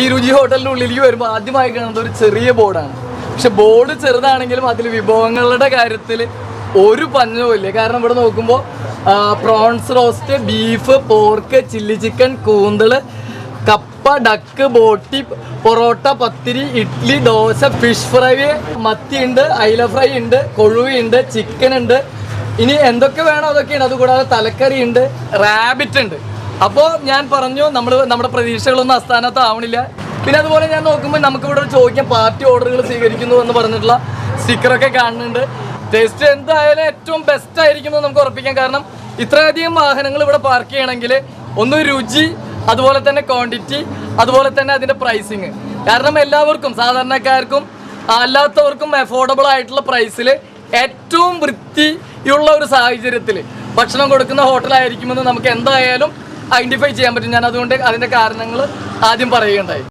ഈ രുചി ഹോട്ടലിന്റെ ഉള്ളിലേക്ക് വരുമ്പോൾ ആദ്യമായി കാണുന്നത് ഒരു ചെറിയ ബോർഡാണ്. പക്ഷെ ബോർഡ് ചെറുതാണെങ്കിലും അതിൽ വിഭവങ്ങളുടെ കാര്യത്തിൽ ഒരു പഞ്ഞവും ഇല്ല. കാരണം ഇവിടെ നോക്കുമ്പോൾ prawns roast beef pork chilli chicken കൂന്തൾ കപ്പ ഡക്ക് ബോട്ടി പൊറോട്ട പത്തിരി ഇഡ്ഡലി ദോശ ഫിഷ് ഫ്രൈ മത്തി ഉണ്ട് അയില ഫ്രൈ ഉണ്ട് കൊഴുവയുണ്ട് ചിക്കൻ ഉണ്ട്. ഇനി എന്തൊക്കെ വേണോ അതൊക്കെയാണ്. അതുകൂടാതെ തലക്കറി ഉണ്ട് റാബിറ്റ് ഉണ്ട്. അപ്പോൾ ഞാൻ പറഞ്ഞു നമ്മൾ നമ്മുടെ പ്രതീക്ഷകളൊന്നും അസ്ഥാനത്താവണില്ല പിന്നെ അതുപോലെ ഞാൻ നോക്കുമ്പോൾ നമുക്ക് ഇവിടെ ചോദിക്കാൻ പാർട്ടി ഓർഡറുകൾ സ്വീകരിക്കുന്നു എന്ന് പറഞ്ഞിട്ടുള്ള സ്റ്റിക്കറൊക്കെ കാണുന്നുണ്ട്. ടെസ്റ്റ് എന്തായാലും ഏറ്റവും ബെസ്റ്റ് ആയിരിക്കും എന്ന് നമുക്ക് ഉറപ്പിക്കാം. കാരണം ഇത്രയധികം വാഹനങ്ങൾ ഇവിടെ പാർക്ക് ചെയ്യണമെങ്കിൽ ഒന്ന് രുചി അതുപോലെ തന്നെ ക്വാണ്ടിറ്റി അതുപോലെ തന്നെ അതിന്റെ പ്രൈസിങ് കാരണം എല്ലാവർക്കും സാധാരണക്കാർക്കും അല്ലാത്തവർക്കും അഫോർഡബിൾ ആയിട്ടുള്ള പ്രൈസിൽ ഏറ്റവും വൃത്തിയുള്ള ഒരു സാഹചര്യത്തിൽ ഭക്ഷണം കൊടുക്കുന്ന ഹോട്ടലായിരിക്കുമെന്ന് നമുക്ക് എന്തായാലും ഐഡന്റിഫൈ ചെയ്യാൻ പറ്റും. ഞാൻ അതുകൊണ്ട് അതിന്റെ കാരണങ്ങൾ ആദ്യം പറയുകയുണ്ടായി.